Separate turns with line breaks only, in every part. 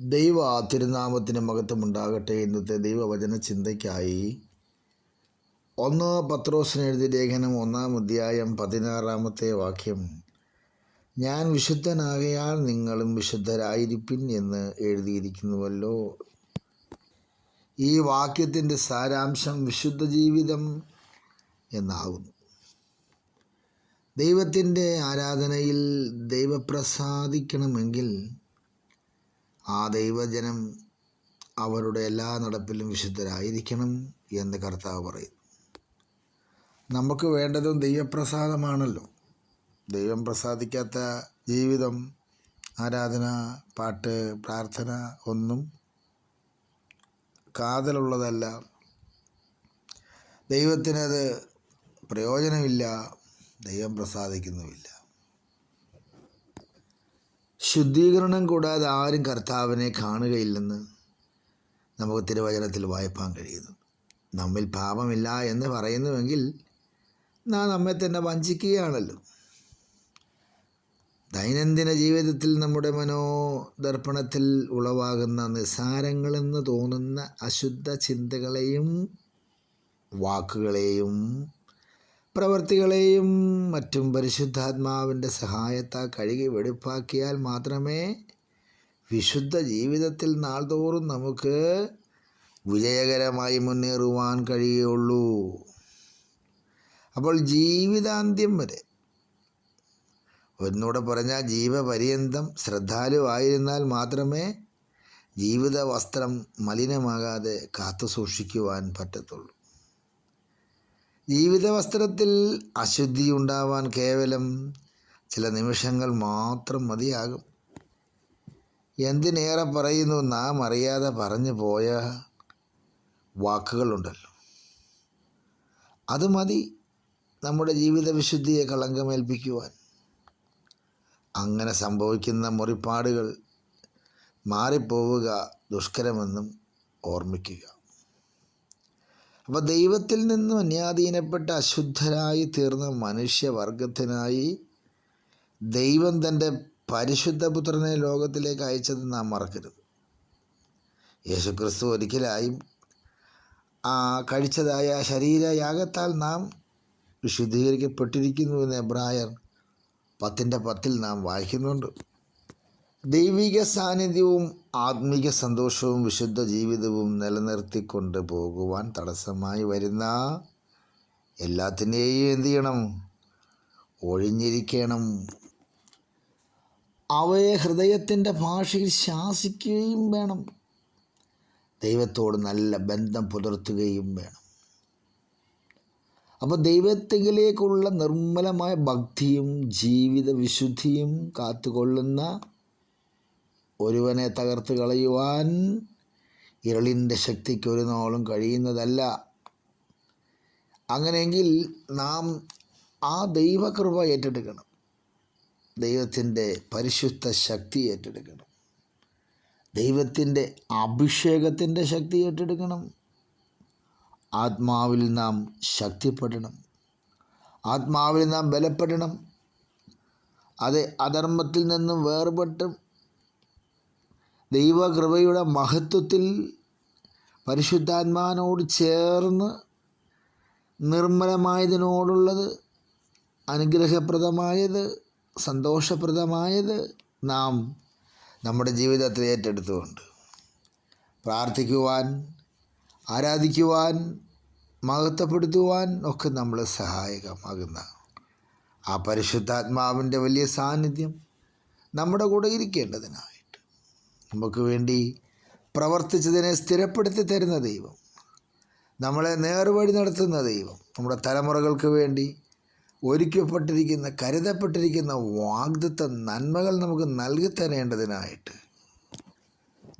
ദൈവ തിരുനാമത്തിന് മഹത്വമുണ്ടാകട്ടെ ഇന്നത്തെ ദൈവവചന ചിന്തയ്ക്കായി. ഒന്ന് പത്രോസിന് എഴുതിയ ലേഖനം ഒന്നാം അധ്യായം പതിനാറാമത്തെ വാക്യം. ഞാൻ വിശുദ്ധനാകയാൽ നിങ്ങളും വിശുദ്ധരായിരിപ്പിൻ എന്ന് എഴുതിയിരിക്കുന്നുവല്ലോ. ഈ വാക്യത്തിന്റെ സാരാംശം വിശുദ്ധ ജീവിതം എന്നാകുന്നു. ദൈവത്തിന്റെ ആരാധനയിൽ ദൈവപ്രസാദിക്കണമെങ്കിൽ ആ ദൈവജനം അവരുടെ എല്ലാ നടപ്പിലും വിശുദ്ധരായിരിക്കണം എന്ന് കർത്താവ് പറയുന്നു നമുക്ക് വേണ്ടതും ദൈവപ്രസാദമാണല്ലോ. ദൈവം പ്രസാദിക്കാത്ത ജീവിതം ആരാധന പാട്ട് പ്രാർത്ഥന ഒന്നും കാതലുള്ളതല്ല. ദൈവത്തിനത് പ്രയോജനമില്ല ദൈവം പ്രസാദിക്കുന്നുമില്ല. ശുദ്ധീകരണം കൂടാതെ ആരും കർത്താവിനെ കാണുകയില്ലെന്ന് നമുക്ക് തിരുവചനത്തിൽ വായിപ്പാൻ കഴിയുന്നു. നമ്മിൽ പാപമില്ല എന്ന് പറയുന്നുവെങ്കിൽ നാം നമ്മെ തന്നെ വഞ്ചിക്കുകയാണല്ലോ. ദൈനംദിന ജീവിതത്തിൽ നമ്മുടെ മനോദർപ്പണത്തിൽ ഉളവാകുന്ന നിസ്സാരങ്ങളെന്ന് തോന്നുന്ന അശുദ്ധ ചിന്തകളെയും വാക്കുകളെയും പ്രവർത്തികളെയും മറ്റും പരിശുദ്ധാത്മാവിന്റെ സഹായത്താൽ കഴുകി വെടിപ്പാക്കിയാൽ മാത്രമേ വിശുദ്ധ ജീവിതത്തിൽ നാൾതോറും നമുക്ക് വിജയകരമായി മുന്നേറുവാൻ കഴിയുള്ളൂ. അപ്പോൾ ജീവിതാന്ത്യം വരെ. ഒന്നുകൂടെ പറഞ്ഞാൽ ജീവപര്യന്തം ശ്രദ്ധാലുവായിരുന്നാൽ മാത്രമേ ജീവിത വസ്ത്രം മലിനമാകാതെ കാത്തു സൂക്ഷിക്കുവാൻ പറ്റത്തുള്ളൂ. ജീവിത വസ്ത്രത്തിൽ അശുദ്ധി ഉണ്ടാവാൻ കേവലം ചില നിമിഷങ്ങൾ മാത്രം മതിയാകും. എന്തിനേറെ പറയുന്നു നാം അറിയാതെ പറഞ്ഞു പോയ വാക്കുകളുണ്ടല്ലോ. അത് മതി നമ്മുടെ ജീവിത വിശുദ്ധിയെ കളങ്കമേൽപ്പിക്കുവാൻ. അങ്ങനെ സംഭവിക്കുന്ന മുറിപ്പാടുകൾ മാറിപ്പോവുക ദുഷ്കരമെന്നും ഓർമ്മിക്കുക. അപ്പോൾ ദൈവത്തിൽ നിന്നും അന്യാധീനപ്പെട്ട അശുദ്ധരായി തീർന്ന മനുഷ്യവർഗത്തിനായി ദൈവം തന്റെ പരിശുദ്ധ പുത്രനെ ലോകത്തിലേക്ക് അയച്ചത് നാം മറക്കരുത്. യേശുക്രിസ്തു ഒരിക്കലായും ആ കഴിച്ചതായ ശരീരയാഗത്താൽ നാം വിശുദ്ധീകരിക്കപ്പെട്ടിരിക്കുന്നു എന്ന് എബ്രായർ പത്തിന്റെ പത്തിൽ നാം വായിക്കുന്നുണ്ട്. ദൈവിക സാന്നിധ്യവും ആത്മീക സന്തോഷവും വിശുദ്ധ ജീവിതവും നിലനിർത്തിക്കൊണ്ട് പോകുവാൻ തടസ്സമായി വരുന്ന എല്ലാത്തിനെയും എന്തു ചെയ്യണം? ഒഴിഞ്ഞിരിക്കണം. അവയെ ഹൃദയത്തിന്റെ ഭാഷയിൽ ശാസിക്കുകയും വേണം. ദൈവത്തോട് നല്ല ബന്ധം പുലർത്തുകയും വേണം. അപ്പോൾ ദൈവത്തിലേക്കുള്ള നിർമ്മലമായ ഭക്തിയും ജീവിത വിശുദ്ധിയും കാത്തുകൊള്ളുന്ന ഒരുവനെ തകർത്ത് കളയുവാൻ ഇരളിന്റെ ശക്തിക്ക് ഒരു നാളും കഴിയുന്നതല്ല. അങ്ങനെയെങ്കിൽ നാം ആ ദൈവകൃപ ഏറ്റെടുക്കണം. ദൈവത്തിന്റെ പരിശുദ്ധ ശക്തി ഏറ്റെടുക്കണം. ദൈവത്തിന്റെ അഭിഷേകത്തിന്റെ ശക്തി ഏറ്റെടുക്കണം. ആത്മാവിൽ നാം ശക്തിപ്പെടണം. ആത്മാവിൽ നാം ബലപ്പെടണം. അത് അധർമ്മത്തിൽ നിന്നും വേർപെട്ടും ദൈവകൃപയുടെ മഹത്വത്തിൽ പരിശുദ്ധാത്മാനോട് ചേർന്ന് നിർമ്മലമായതിനോടുള്ളത് അനുഗ്രഹപ്രദമായത് സന്തോഷപ്രദമായത് നാം നമ്മുടെ ജീവിതത്തിൽ ഏറ്റെടുത്തുകൊണ്ട് പ്രാർത്ഥിക്കുവാൻ ആരാധിക്കുവാൻ മഹത്വപ്പെടുത്തുവാൻ ഒക്കെ നമ്മൾ സഹായകമാകുന്ന ആ പരിശുദ്ധാത്മാവിന്റെ വലിയ സാന്നിധ്യം നമ്മുടെ കൂടെ ഇരിക്കേണ്ടതിനായിട്ട് നമുക്ക് വേണ്ടി പ്രവർത്തിച്ചതിനെ സ്ഥിരപ്പെടുത്തി തരുന്ന ദൈവം. നമ്മളെ നേർവഴി നടത്തുന്ന ദൈവം. നമ്മുടെ തലമുറകൾക്ക് വേണ്ടി ഒരുക്കപ്പെട്ടിരിക്കുന്ന കരുതപ്പെട്ടിരിക്കുന്ന വാഗ്ദത്ത നന്മകൾ നമുക്ക് നൽകി തരേണ്ടതിനായിട്ട്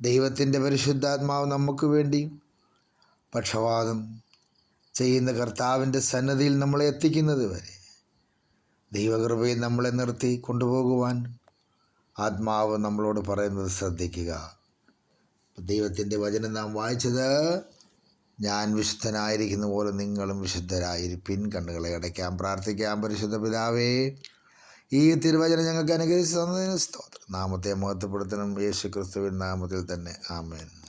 ദൈവത്തിന്റെ പരിശുദ്ധാത്മാവ് നമുക്ക് വേണ്ടി പക്ഷവാദം ചെയ്യുന്ന കർത്താവിന്റെ സന്നദ്ധിയിൽ നമ്മളെ എത്തിക്കുന്നത് വരെ ദൈവകൃപയിൽ നമ്മളെ നിർത്തി കൊണ്ടുപോകുവാൻ ആത്മാവ് നമ്മളോട് പറയുന്നത് ശ്രദ്ധിക്കുക. ദൈവത്തിന്റെ വചനം നാം വായിച്ചത് ഞാൻ വിശുദ്ധനായിരിക്കുന്ന പോലെ നിങ്ങളും വിശുദ്ധരായിരിപ്പിൻ കണ്ണുകളെ അടയ്ക്കാം പ്രാർത്ഥിക്കാം. പരിശുദ്ധ പിതാവേ ഈ തിരുവചനം ഞങ്ങൾക്ക് അനുഗ്രഹിച്ചു തന്നതിന് സ്തോത്രം. നാമത്തെ മഹത്വപ്പെടുത്തണം. യേശു ക്രിസ്തുവിൻ നാമത്തിൽ തന്നെ. ആമേൻ.